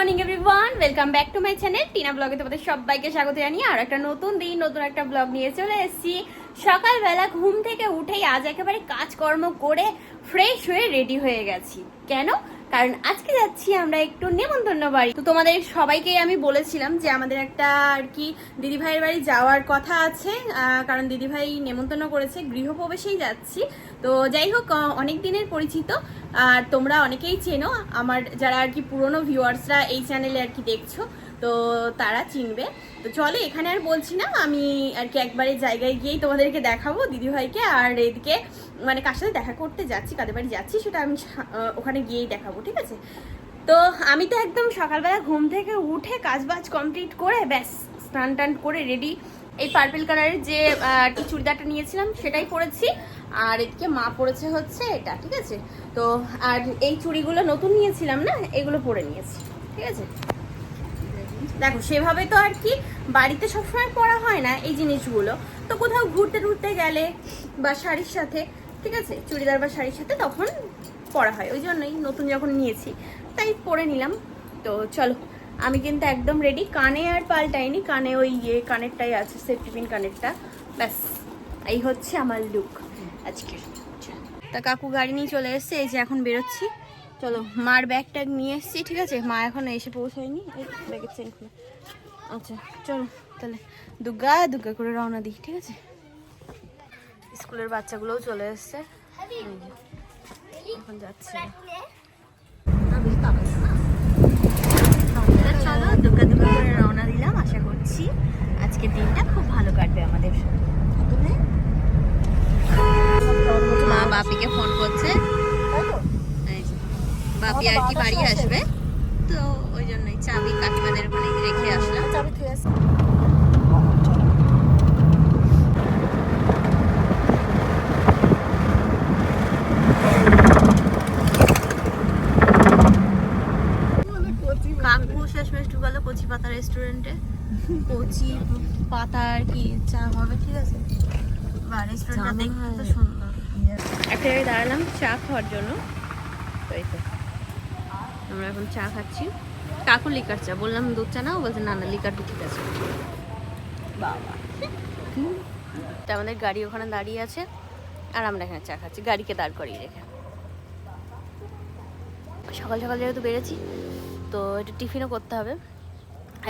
Morning, everyone. Welcome back to my channel. Tina ব্লগে তোমাদের সবাইকে স্বাগত জানিয়ে আর একটা নতুন দিন, নতুন একটা ব্লগ নিয়ে চলে এসেছি। সকালবেলা ঘুম থেকে উঠেই আজ একেবারে কাজকর্ম করে ফ্রেশ হয়ে রেডি হয়ে গেছি। কেন? কারণ আজকে যাচ্ছি আমরা একটু নেমন্তন্ন বাড়ি। তো তোমাদের সবাইকে আমি বলেছিলাম যে আমাদের একটা আর কি দিদিভাইয়ের বাড়ি যাওয়ার কথা আছে কারণ দিদিভাই নেমন্তন্ন করেছে, গৃহপ্রবেশেই যাচ্ছি। তো যাই হোক অনেক দিনের পরিচিত, আর তোমরা অনেকেই চেনো। আমার যারা আর কি পুরনো ভিউয়ার্সরা এই চ্যানেলে আর কি দেখছ তো তারা চিনবে। তো চলো, এখানে আর বলছি না, আমি আর কি একবারে জায়গায় গিয়েই তোমাদেরকে দেখাবো, দিদিভাইকে আর এদিকে মানে কার সাথে দেখা করতে যাচ্ছি, কাদের বাড়ি যাচ্ছি, সেটা আমি ওখানে গিয়েই দেখাবো, ঠিক আছে? তো আমি তো একদম সকালবেলা ঘুম থেকে উঠে কাজবাজ কমপ্লিট করে, ব্যাস, স্নান টান করে রেডি এই পার্পেল কালারের যে চুড়িদারটা নিয়েছিলাম, সেটাই পরেছি। আর এদিকে মা পরেছে হচ্ছে এটা, ঠিক আছে? তো আর এই চুড়িগুলো নতুন নিয়েছিলাম না, এগুলো পরে নিয়েছি, ঠিক আছে? দেখো, সেভাবে তো আর কি বাড়িতে সবসময় পরা হয় না এই জিনিসগুলো। তো কোথাও ঘুরতে টুরতে গেলে বা শাড়ির সাথে, ঠিক আছে, চুড়িদার বা শাড়ির সাথে তখন পরা হয়। ওই জন্যই নতুন যখন নিয়েছি, তাই পরে নিলাম। তো চলো, আমি কিন্তু একদম রেডি কানে আর পাল্টাইনি, কানে ওই ইয়ে কানেরটাই আছে সেফটি পিন কানেরটা। ব্যাস, এই হচ্ছে আমার লুক আজকের তা কাকু গাড়ি নিয়ে চলে এসছে, এই যে এখন বেরোচ্ছি। চলো, মার ব্যাগ ট্যাগ নিয়ে এসছি, ঠিক আছে? মা এখনও এসে পৌঁছায়নি। ব্যাগের চেন খুলে। আচ্ছা চলো, তাহলে দুগ্গা দুগ্গা করে রওনা দিই, ঠিক আছে? স্কুলের বাচ্চাগুলোও চলে এসছে। এখন যাচ্ছে তাহলে চলো দুগ্গা দুগ্গা করে রওনা দিলাম আশা করছি আজকে দিনটা খুব ভালো কাটবে আমাদের মা বাপিকে ফোন করছে এই যে, বাপি আর কি বাড়ি আসবে তো ওই জন্যই চাবি কাকিমাদের ওখানে রেখে আসলাম কাকু শেষমেশ ঢুকালো কচি পাতা রেস্টুরেন্টে কচি পাতা আর কি চা হবে ঠিক আছে বা রেস্টুরেন্টটা দেখতে তো সুন্দর জায়গায় দাঁড়ালাম, চা খাওয়ার জন্য। তো তো। আমরা এখন চা খাচ্ছি। কাকু লিকার চা, বললাম দুধ চা নাও, বলছে না না, লিকার ঠিক আছে। বাবা। তা আমাদের গাড়ি ওখানে দাঁড়িয়ে আছে, আর আমরা এখানে চা খাচ্ছি। গাড়িকে দাঁড় করিয়ে রেখে। সকাল সকাল যেহেতু বেড়েছি, তো একটু টিফিনও করতে হবে।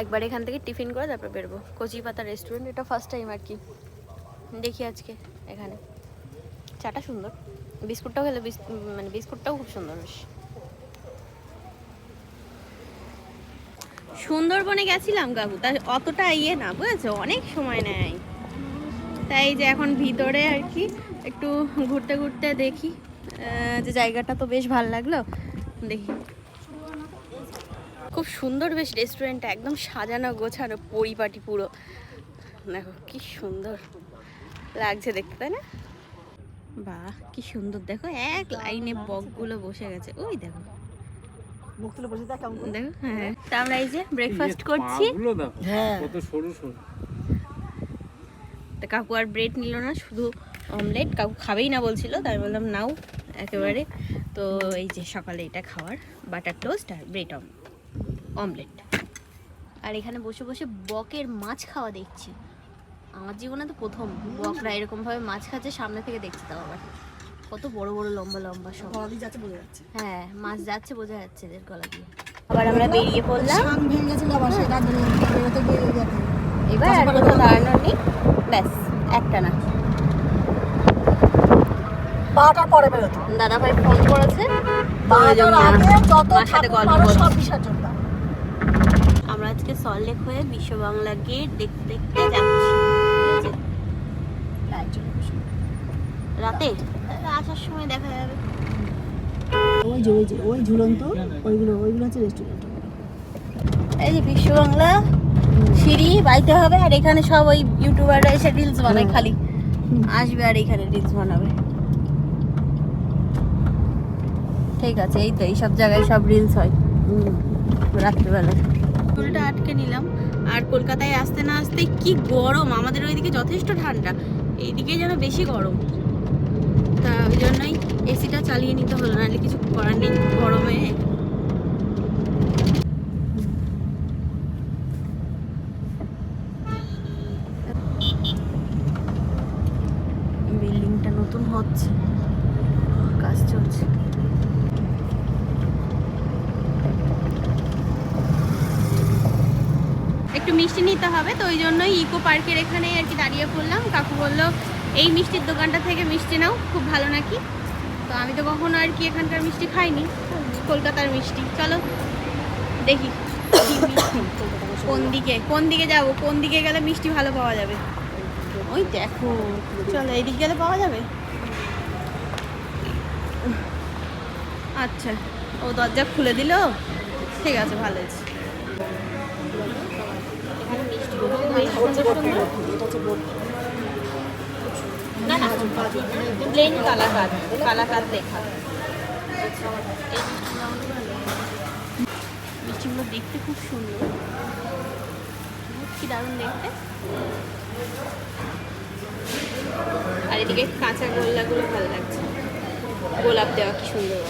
একবার এখান থেকে টিফিন করে তারপর বেরবো। কচি পাতা রেস্টুরেন্ট এটা ফার্স্ট টাইম আর কি। দেখি আজকে এখানে। চাটা সুন্দর। বিস্কুটটাও খেলে মানে বিস্কুটটাও খুব সুন্দর বেশ। সুন্দরবনে গেছিলাম কাকু তার অতটা ইয়ে না, বুঝেছ? অনেক সময় নেয়। তাই যে এখন ভিতরে আর কি, একটু ঘুরতে ঘুরতে দেখি যে জায়গাটা তো বেশ ভালো লাগল, দেখি। খুব সুন্দর বেশ রেস্টুরেন্টটা একদম সাজানো গোছানো পরিপাটি পুরো। দেখো, কি সুন্দর লাগছে দেখতে, তাই না? বাহ কি সুন্দর। দেখো এক লাইনে বকগুলো বসে গেছে। ওই দেখো। দেখো হ্যাঁ। তা আমরা এই যে ব্রেকফাস্ট করছি। হ্যাঁ। কত সরু সরু। তা কাকু আর ব্রেড নিল না শুধু অমলেট কাকু খাবেই না বলছিল তাই বললাম নাও একেবারে। তো এই যে সকালে এটা খাওয়ার বাটার টোস্ট আর ব্রেড অমলেট আর এখানে বসে বসে বকের মাছ খাওয়া দেখছি। আমার জীবনে তো প্রথম। বকরা এরকমভাবে মাছ খাচ্ছে সামনে থেকে দেখছি তাও আবার। কত বড় বড় লম্বা লম্বা সব। গলা দিয়ে যাচ্ছে বোঝা যাচ্ছে। হ্যাঁ মাছ যাচ্ছে বোঝা যাচ্ছে এদের গলা দিয়ে। আবার আমরা বেরিয়ে পড়লাম। সান ভেঙে গেছিল আবার সেটা ধরে বেরোতে গিয়ে যাবে এবার আর কোথাও দাঁড়ানোর নেই। ব্যাস একটা না। বারোটার পরে বেরোতো। দাদা ভাই ফোন করেছে। আমরা আজকে সল্লেক হয়ে বিশ্ব বাংলা গেট দেখতে দেখতে যাচ্ছি। আছে? রাতে? আসার সময় দেখা যাবে। ওই যে ওই যে ওই ঝুলন্ত ওইগুলো ওইগুলো হচ্ছে রেস্টুরেন্ট এই যে বিশ্ব সিঁড়ি বাইতে হবে আর এখানে সব ওই ইউটিউবাররা এসে রিলস বানায়। খালি। আসবে আর এখানে রিলস বানাবে। ঠিক আছে এই তো এইসব জায়গায় সব রিলস হয়। রাত্রিবেলা। চুলটা আটকে নিলাম। আর কলকাতায় আসতে না আসতে কি গরম? আমাদের ওইদিকে যথেষ্ট ঠান্ডা। এইদিকে যেন বেশি গরম। তা ওই জন্যই এসিটা চালিয়ে নিতে হলো না কিছু করার নেই গরমে। বিল্ডিংটা নতুন হচ্ছে। তো ওই জন্যই ইকো পার্কের এখানে আর কি দাঁড়িয়ে পড়লাম। কাকু বলল, এই মিষ্টির দোকানটা থেকে মিষ্টি নাও, খুব ভালো নাকি? তো আমি তো কখনো আর কি এখানকার মিষ্টি খাইনি, কলকাতার মিষ্টি। চলো দেখি কোন দিকে কোন দিকে যাব, কোন দিকে গেলে মিষ্টি ভালো পাওয়া যাবে? ওই দেখো, চলো এদিকে গেলে পাওয়া যাবে? আচ্ছা ও দরজা খুলে দিল? ঠিক আছে, ভালো আছে এখানে মিষ্টিগুলো বেশ সুন্দর সুন্দর। না না প্লেন মিষ্টিগুলো দেখতে খুব সুন্দর কি দারুণ দেখতে আর এদিকে কাঁচা গোল্লাগুলো ভালো লাগছে গোলাপ দেওয়া কি সুন্দর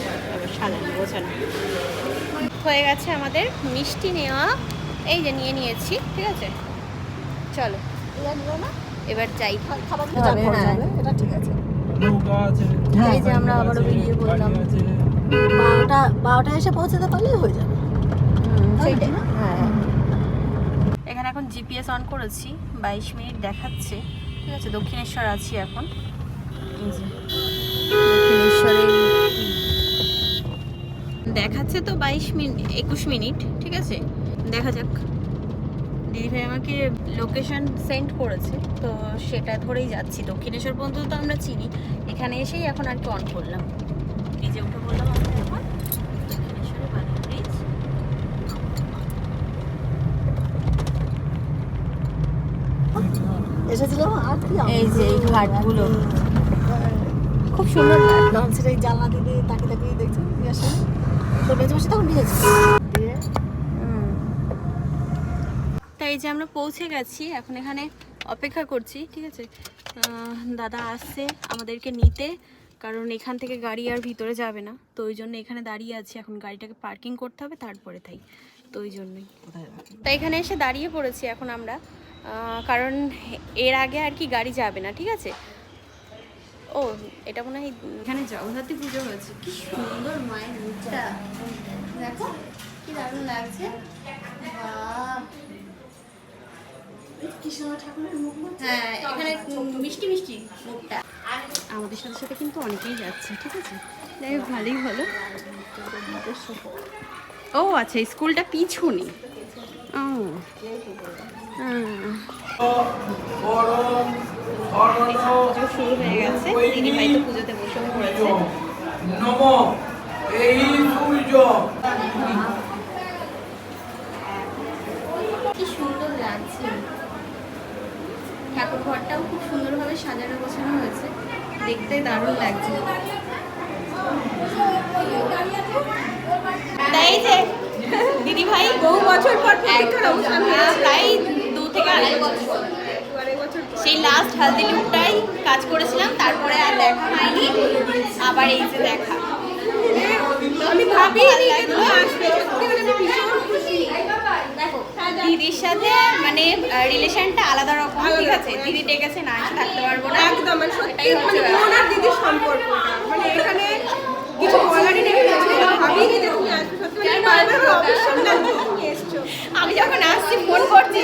সাজানো গোছানো হয়ে গেছে আমাদের মিষ্টি নেওয়া। এই যে নিয়ে নিয়েছি, ঠিক আছে? চলো। এবার যাই। হ্যাঁ। এটা ঠিক আছে। হ্যাঁ, এই যে আমরা আবারও বেরিয়ে পড়লাম বারোটা বারোটা এসে পৌঁছাতে পারলেই হয়ে যাবে। সেইটাই না? হ্যাঁ। এখানে এখন জিপিএস অন করেছি। বাইশ মিনিট দেখাচ্ছে। ঠিক আছে দক্ষিণেশ্বর আছি এখন। দক্ষিণেশ্বরে দেখাচ্ছে তো বাইশ মিনিট একুশ মিনিট। ঠিক আছে? দেখা যাক। দিদিভাই আমাকে লোকেশন সেন্ড করেছে তো সেটা ধরেই যাচ্ছি। দক্ষিণেশ্বর পর্যন্ত তো আমরা চিনি। এখানে এসেই এখন আর কি অন করলাম। যে উঠে বললাম আমরা এখন। দক্ষিণেশ্বরে বালি ব্রিজ এসেছিলাম আর কি এই যে এই ঘাটগুলো। খুব সুন্দর লঞ্চের এই জানলা দিকে তাকিয়ে তাকিয়ে দেখছি আসে তো বেঁচে বসে তখন নিয়েছি দিয়ে তাই এই যে আমরা পৌঁছে গেছি এখন এখানে অপেক্ষা করছি ঠিক আছে? দাদা আসছে আমাদেরকে নিতে কারণ এখান থেকে গাড়ি আর ভিতরে যাবে না। তো ওই জন্য এখানে দাঁড়িয়ে আছি এখন গাড়িটাকে পার্কিং করতে হবে তারপরে তাই। তো ওই জন্যই? তাই এখানে এসে দাঁড়িয়ে পড়েছি এখন আমরা কারণ এর আগে আর কি গাড়ি যাবে না ঠিক আছে? ও এটা মনে হয় এখানে জগদ্ধাত্রী পুজো হয়েছে। কি সুন্দর মায়ের মুখটা দেখো কি দারুণ লাগছে বাহ কৃষ্ণ ঠাকুরের মুখ না? হ্যাঁ এখানে মিষ্টি আমাদের সাথে সাথে কিন্তু অনেকেই যাচ্ছে, ঠিক আছে? যাই হোক, ভালোই হলো। ও আচ্ছা স্কুলটা পিছনে ও হ্যাঁ। পুজো শুরু হয়ে গেছে দিদি ভাই পুজোতে পড়েছে নম, এই সূর্য কি সুন্দর লাগছে ঠাকুর ঘরটাও খুব সুন্দরভাবে সাজানো গোছানো হয়েছে। দেখতে দারুণ লাগছে। তাই যে দিদি ভাই বহু বছর পর প্রায় দু থেকে আড়াই বছর সেই লাস্ট হালদি লুকটাই কাজ করেছিলাম তারপরে আর দেখা হয়নি। আবার এই যে দেখা। আমি ভাবি আসবে সত্যি মানে আমি ভীষণ খুশি দেখো দিদির সাথে মানে রিলেশনটা আলাদা রকম ঠিক আছে? দিদি ডেকেছে না আমি থাকতে পারব না। একদম মানে সত্যি মানে। বোন আর দিদির সম্পর্কটা মানে এখানে কিছু বলারই নেই ভাবিনি যে তুমি আসবে সত্যি মানে বারবার অবিশ্বাস লাগছে তুমি এসছো। আমি যখন আসছি ফোন করছি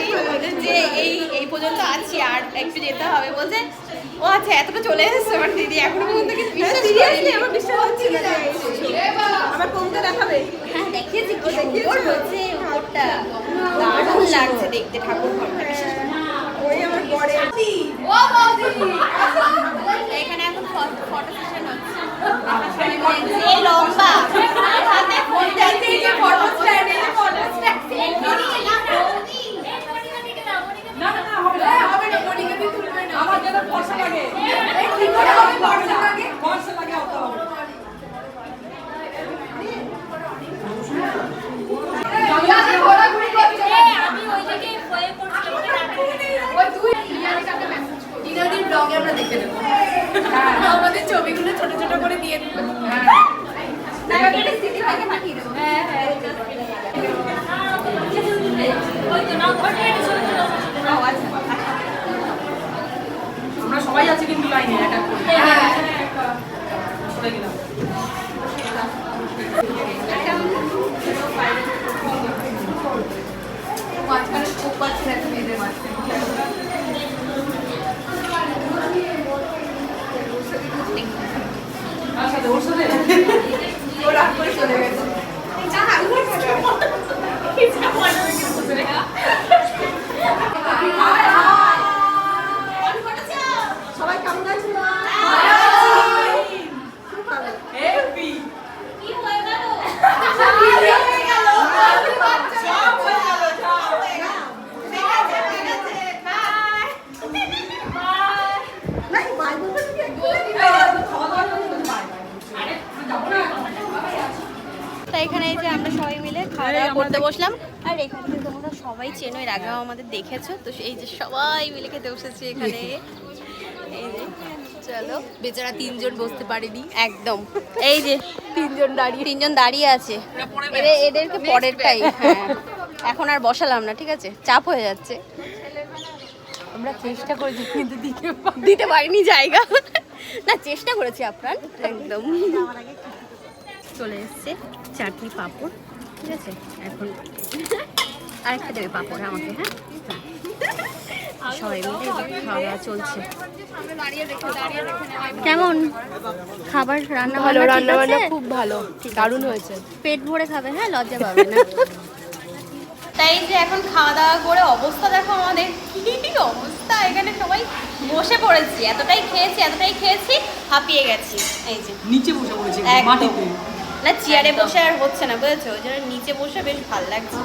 যে এই এই পর্যন্ত আছি আর একটু যেতে হবে বলছে ও আচ্ছা এতটা চলে এসেছে আমার দিদি এখনও পর্যন্ত কিন্তু বিশ্বাস সিরিয়াসলি আমার বিশ্বাস হচ্ছে না আমার কোনটা দেখাবে? হ্যাঁ দেখিয়েছি কি সুন্দর হচ্ছে ওটা দারুণ লাগছে দেখতে ঠাকুর ঘরটা বিশেষ করে। আমাদের ছবিগুলো ছোট ছোট করে দিয়ে দেবো। আচ্ছা, আচ্ছা। আমরা সবাই আছি কিন্তু লাইনে হ্যাঁ, মাঝখানে খুব পাচ্ছি না মেয়েদের মাঝখানে। এটা ও রাগ করে চলে গেছে যা, আগুন খাবে। সবাই কেমন আছে খুব ভালো। নাই, বাই বলতে তুমি একটু খাওয়া দাওয়া করে বলতে বাই বাই। তাই এখানে এই যে আমরা সবাই মিলে খাওয়া দাওয়া করতে বসলাম আর এখানে কিন্তু তোমরা সবাই চেনো এর আগেও আমাদের দেখেছ? তো এই যে সবাই মিলে খেতে বসেছি এখানে। এই যে চলো। বেচারা তিনজন বসতে পারেনি। একদম। এই যে তিনজন দাঁড়িয়ে তিনজন দাঁড়িয়ে আছে। এদের এদেরকে পরেরটাই হ্যাঁ। এখন আর বসালাম না ঠিক আছে? চাপ হয়ে যাচ্ছে। আমরা চেষ্টা করেছি কিন্তু দিকে দিতে পারিনি জায়গা। না চেষ্টা করেছি আপনার একদম। চলে এসছে চাটনি পাঁপড় ঠিক আছে? এখন আরেকটা দেবে পাঁপড় আমাকে হ্যাঁ? সবাই মিলে খাওয়া দাওয়া চলছে। কেমন? খাবার রান্না ভালো রান্না বান্না খুব ভালো দারুণ হয়েছে। পেট ভরে খাবে হ্যাঁ? লজ্জা পাবে না। তাই যে এখন খাওয়া দাওয়া করে অবস্থা দেখো আমাদের। কি অবস্থা? এখানে সবাই বসে পড়েছি। এতটাই খেয়েছি এতটাই খেয়েছি হাঁপিয়ে গেছি। এই যে। নিচে বসে পড়েছে। মাটিতে। না চেয়ারে বসে আর হচ্ছে না বুঝেছ? ওই জন্য নিচে বসে বেশ ভালো লাগছে।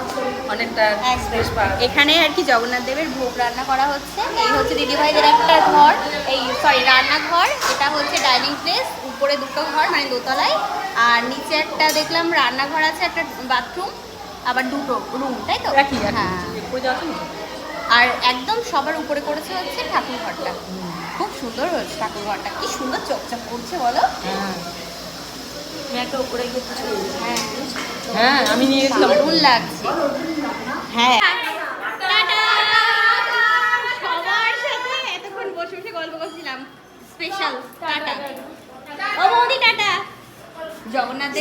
অনেকটা। এখানে আর কি জগন্নাথ দেবের ভোগ রান্না করা হচ্ছে। এই হচ্ছে দিদিভাইদের একটা ঘর। এই সরি রান্নাঘর। এটা হচ্ছে ডাইনিং প্লেস উপরে দুটো ঘর মানে দোতলায়। আর নিচে একটা দেখলাম রান্নাঘর আছে একটা বাথরুম আবার দুটো রুম তাই তো। হ্যাঁ। আর একদম সবার উপরে করেছে হচ্ছে ঠাকুর ঘরটা। খুব সুন্দর হয়েছে ঠাকুর ঘরটা। কি সুন্দর চকচক করছে বলো? হ্যাঁ একটা উপরে গিয়ে হ্যাঁ। হ্যাঁ আমি নিয়ে গেছিলাম। দারুণ লাগছে। হ্যাঁ। সবার সাথে এতক্ষণ বসে বসে গল্প করছিলাম। Special tata. ও বৌদি টাটা। জগন্নাথ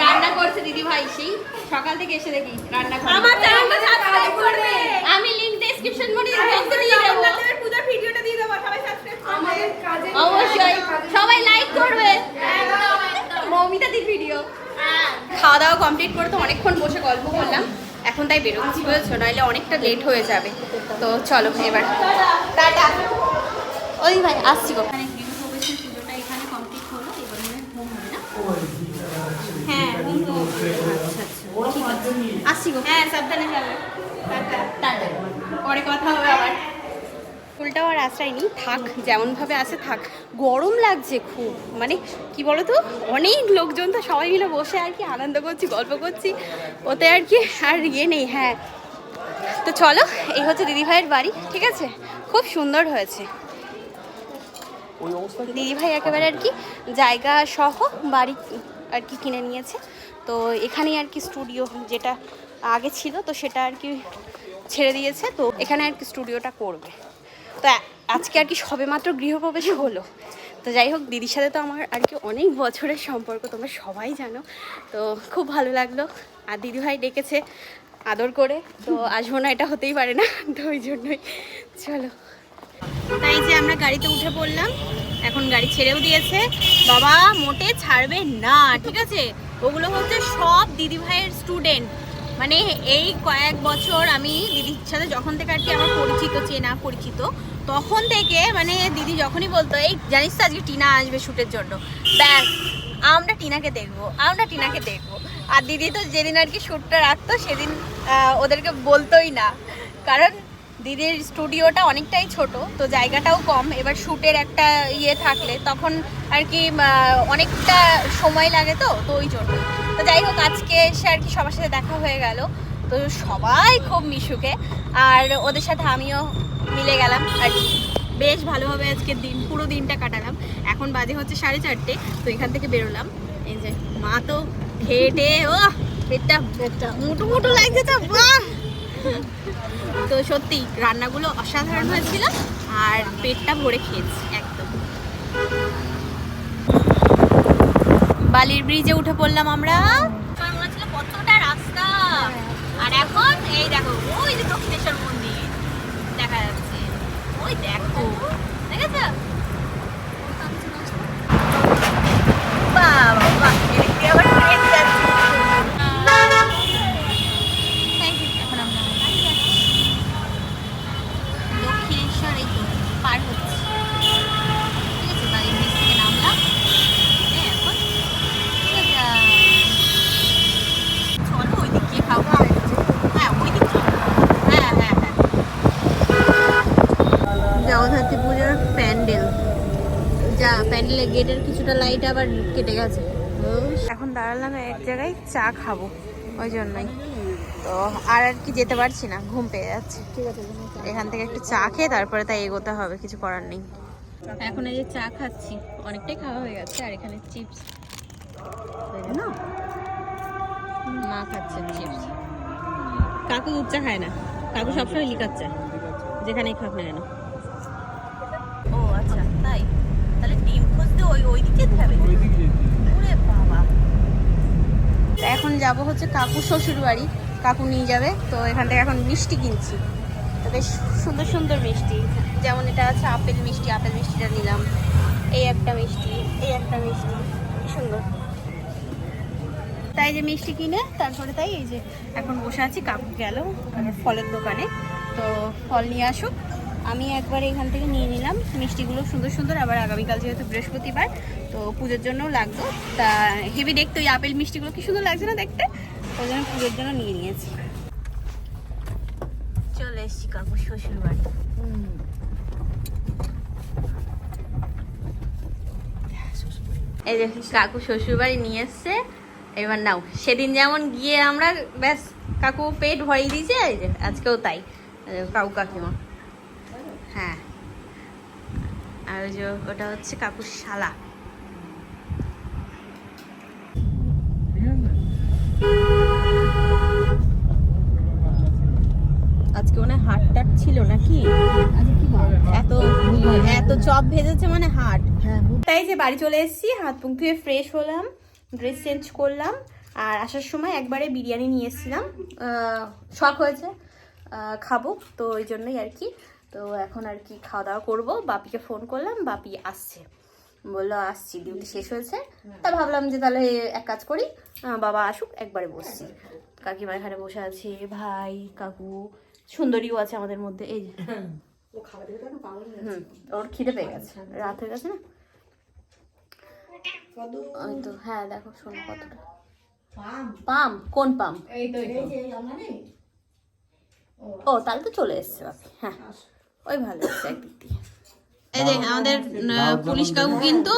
রান্না করছে দিদি ভাই সেই সকাল থেকে এসে দেখি রান্না আমার চ্যানেলটা সাবস্ক্রাইব করবে। আমি লিংক ডেসক্রিপশন বক্সে দিয়ে দেবো। জগন্নাথের ভিডিওটা দিয়ে দেবো। সবাই সাবস্ক্রাইব করবে। অবশ্যই। সবাই লাইক করবে। দি ভিডিও খাওয়া দাওয়া কমপ্লিট করে তো অনেকক্ষণ বসে গল্প করলাম। এখন তাই বেরোচ্ছি বুঝেছ নাহলে অনেকটা লেট হয়ে যাবে। তো চলো এবার। টাটা। ওই ভাই আসছি গো। মানে পুজোটা এখানে কমপ্লিট হলো এবার মনে হোম হবে না? হ্যাঁ হোম আচ্ছা আচ্ছা। আসছি গো। হ্যাঁ সাবধানে যাবে। টাটা। টাটা। পরে কথা হবে আবার। ফুলটাও আর আশ্রয় নি থাক যেমনভাবে আছে থাক। গরম লাগছে খুব। মানে কি বলতো? অনেক লোকজন তো সবাই মিলে বসে আর কি আনন্দ করছি গল্প করছি। ওতে আর কি আর ইয়ে নেই হ্যাঁ। তো চলো এই হচ্ছে দিদিভাইয়ের বাড়ি ঠিক আছে? খুব সুন্দর হয়েছে। দিদিভাই একেবারে আর কি জায়গা সহ বাড়ি আর কি কিনে নিয়েছে। তো এখানেই আর কি স্টুডিও যেটা আগে ছিল তো সেটা আর কি ছেড়ে দিয়েছে। তো এখানে আর কি স্টুডিওটা করবে। তো আজকে আর কি সবেমাত্র গৃহপ্রবেশ হলো। তো যাই হোক, দিদির সাথে তো আমার আর কি অনেক বছরের সম্পর্ক, তোমরা সবাই জানো। তো খুব ভালো লাগল। আর দিদিভাই ডেকেছে আদর করে। তো আসব না, এটা হতেই পারে না। তো ওই জন্যই। চলো। তাই যে আমরা গাড়িতে উঠে পড়লাম, এখন গাড়ি ছেড়েও দিয়েছে। বাবা, মোটে ছাড়বে না, ঠিক আছে? ওগুলো হচ্ছে সব দিদিভাইয়ের স্টুডেন্ট মানে এই কয়েক বছর আমি দিদির সাথে যখন থেকে আর কি আমার পরিচিত, চেনা পরিচিত, তখন থেকে মানে দিদি যখনই বলতো, এই জানিস তো আজকে টিনা আসবে শ্যুটের জন্য। ব্যাস, আমরা টিনাকে দেখব, আমরা টিনাকে দেখব। আর দিদি তো যেদিন আর কি শ্যুটটা রাখতো, সেদিন ওদেরকে বলতোই না। কারণ দিদির স্টুডিওটা অনেকটাই ছোট, তো জায়গাটাও কম। এবার শ্যুটের একটা ইয়ে থাকলে তখন আর কি অনেকটা সময় লাগে তো তো ওই জন্য তো যাই হোক, আজকে এসে আর কি সবার সাথে দেখা হয়ে গেল। তো সবাই খুব মিশুকে। আর ওদের সাথে আমিও মিলে গেলাম। আর কি, বেশ ভালোভাবে আজকে দিন, পুরো দিনটা কাটালাম। এখন বাজে হচ্ছে সাড়ে চারটে, তো এখান থেকে বেরোলাম। এই যে, মা তো টেয়ে ও পেটটা মুটু মুটু লাগছে তো তো সত্যি, রান্নাগুলো অসাধারণ হয়েছিল। আর পেটটা ভরে খেয়েছি, একদম। বালির ব্রিজে উঠে পড়লাম আমরা। মনে ছিল কতটা রাস্তা আর এখন এই দেখো, ওই যে দক্ষিণেশ্বর মন্দির দেখা যাচ্ছে। ওই দেখো, দেখেছ? বাবা বাবা লাইট আবার কেটে গেছে। এখন দাঁড়ালাম এক জায়গায় চা খাব ওই জন্যই। তো আর আর কি যেতে পারছি না ঘুম পেয়ে যাচ্ছে। ঠিক আছে এখান থেকে একটু চা খেয়ে তারপরে তাই এগোতে হবে কিছু করার নেই। এখন এই যে চা খাচ্ছি অনেকটাই খাওয়া হয়ে গেছে আর এখানে চিপস। না? মা খাচ্ছে চিপস। কাকু দুধ চা খায় না। কাকু সবসময় লিকার চা যেখানেই খাক না কেন ও আচ্ছা তাই তাহলে ডিম যেতে হবে ওরে বাবা। তা এখন যাব হচ্ছে কাকু শ্বশুর বাড়ি কাকু নিয়ে যাবে তো এখান থেকে এখন মিষ্টি কিনছি। তো বেশ সুন্দর সুন্দর মিষ্টি। যেমন এটা আছে আপেল মিষ্টি আপেল মিষ্টিটা নিলাম। এই একটা মিষ্টি এই একটা মিষ্টি। কি সুন্দর। তাই যে মিষ্টি কিনে তারপরে তাই এই যে এখন বসে আছি কাকু গেল আমার ফলের দোকানে। তো ফল নিয়ে আসুক। আমি একবার এখান থেকে নিয়ে নিলাম। মিষ্টিগুলো সুন্দর সুন্দর, আবার আগামীকাল যেহেতু বৃহস্পতিবার, তো পুজোর জন্যও লাগতো তা হেভি দেখতে, ওই আপেল মিষ্টিগুলো কি সুন্দর লাগছে না দেখতে? ওই জন্য পুজোর জন্য নিয়ে নিয়েছি। চলে এসছি কাকু শ্বশুর বাড়ি এই যে কাকু শ্বশুর বাড়ি নিয়ে এসছে। এবার নাও, সেদিন যেমন গিয়ে আমরা, ব্যাস, কাকু পেট ভরিয়ে দিয়েছে আজকেও তাই। কাকু কাকিমা। হ্যাঁ। আর ওই যে ওটা হচ্ছে কাকুর শালা। আজকে মনে হাট টাট ছিল নাকি? এত এত চপ ভেজেছে মানে হাট। হ্যাঁ তাই যে বাড়ি চলে এসেছি হাত মুখ ধুয়ে ফ্রেশ হলাম ড্রেস চেঞ্জ করলাম আর আসার সময় একবারে বিরিয়ানি নিয়ে এসেছিলাম। আহ, শখ হয়েছে আহ, খাব তো ওই জন্যই আর কি। তো এখন আর কি খাওয়া দাওয়া করব। বাপিকে ফোন করলাম বাপি আসছে। বলল আসছি ডিউটি শেষ হয়েছে। তা ভাবলাম যে তাহলে এক কাজ করি বাবা আসুক একবারে বসছি। কাকিমা এখানে বসে আছে ভাই কাকু সুন্দরীও আছে আমাদের মধ্যে এই যে। হুম ওর খিদে পেয়ে গেছে রাত হয়ে গেছে না? ওই তো হ্যাঁ দেখো শোনো কতটা। পাম। কোন পাম? ও তাহলে তো চলে এসছে বাপি হ্যাঁ। ওই ভালো এসছে একদিক দিয়ে এই যে আমাদের পুলিশ কাকু কিন্তু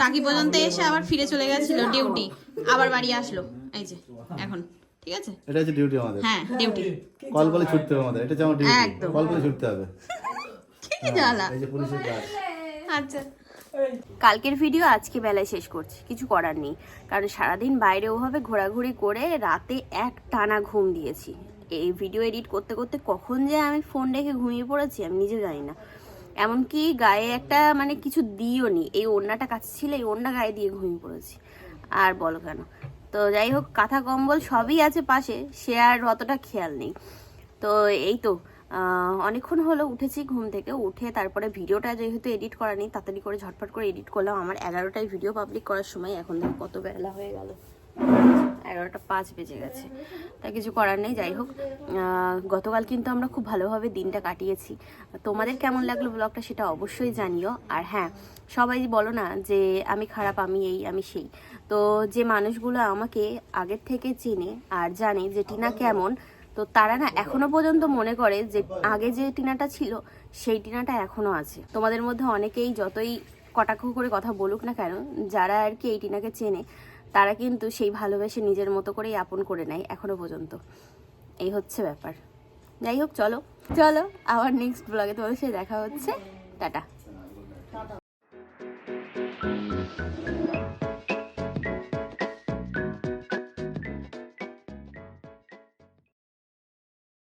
টাকি পর্যন্ত এসে আবার ফিরে চলে গেছিল ডিউটি আবার বাড়ি আসলো। এই যে এখন ঠিক আছে? এটা হচ্ছে ডিউটি আমাদের। হ্যাঁ ডিউটি কল ছুটতে হবে আমাদের এটা আমার ডিউটি একদম। কল ছুটতে হবে। কি জ্বালা এই যে পুলিশের কাজ। আচ্ছা। কালকের ভিডিও আজকে বেলায় শেষ করছি কিছু করার নেই। কারণ সারাদিন বাইরে ওভাবে ঘোরাঘুরি করে রাতে এক টানা ঘুম দিয়েছি। এই ভিডিও এডিট করতে করতে কখন যে আমি ফোন রেখে ঘুমিয়ে পড়েছি আমি নিজে জানি না। এমনকি গায়ে একটা মানে কিছু দিও নি, এই ওড়নাটা কাছে ছিল, এই ওড়না গায়ে দিয়ে ঘুমিয়ে পড়েছি। আর বলো কেন? তো যাই হোক, কাঁথা কম্বল সবই আছে পাশে, সে আর অতটা খেয়াল নেই। তো এই তো অনেকক্ষণ হলো, উঠেছি ঘুম থেকে, উঠে তারপরে ভিডিওটা যেহেতু এডিট করা নেই, তাড়াতাড়ি করে ঝটফট করে এডিট করলাম। আমার এগারোটায় ভিডিও পাবলিক করার সময়, এখন দেখো কত বেলা হয়ে গেল। এগারোটা পাঁচ বেজে গেছে। তা কিছু করার নেই, যাই হোক। গতকাল কিন্তু আমরা খুব ভালোভাবে দিনটা কাটিয়েছি। তোমাদের কেমন লাগল ব্লগটা সেটা অবশ্যই জানিও। আর হ্যাঁ সবাই বলো না যে আমি খারাপ, আমি এই, আমি সেই। তো যে মানুষগুলো আমাকে আগের থেকে চেনে আর জানে যে টিনা কেমন, তো তারা না এখনও পর্যন্ত মনে করে যে আগে যে টিনাটা ছিল, সেই টিনাটা এখনও আছে। তোমাদের মধ্যে অনেকেই যতই কটাক্ষ করে কথা বলুক না কেন, যারা আর কি এই টিনাকে চেনে তারা কিন্তু সেই ভালোবেসে নিজের মতো করেই আপন করে নেয় এখনও পর্যন্ত। এই হচ্ছে ব্যাপার। যাই হোক, চলো। চলো, আবার নেক্সট ব্লগে তোমাদের সাথে দেখা হচ্ছে। টাটা।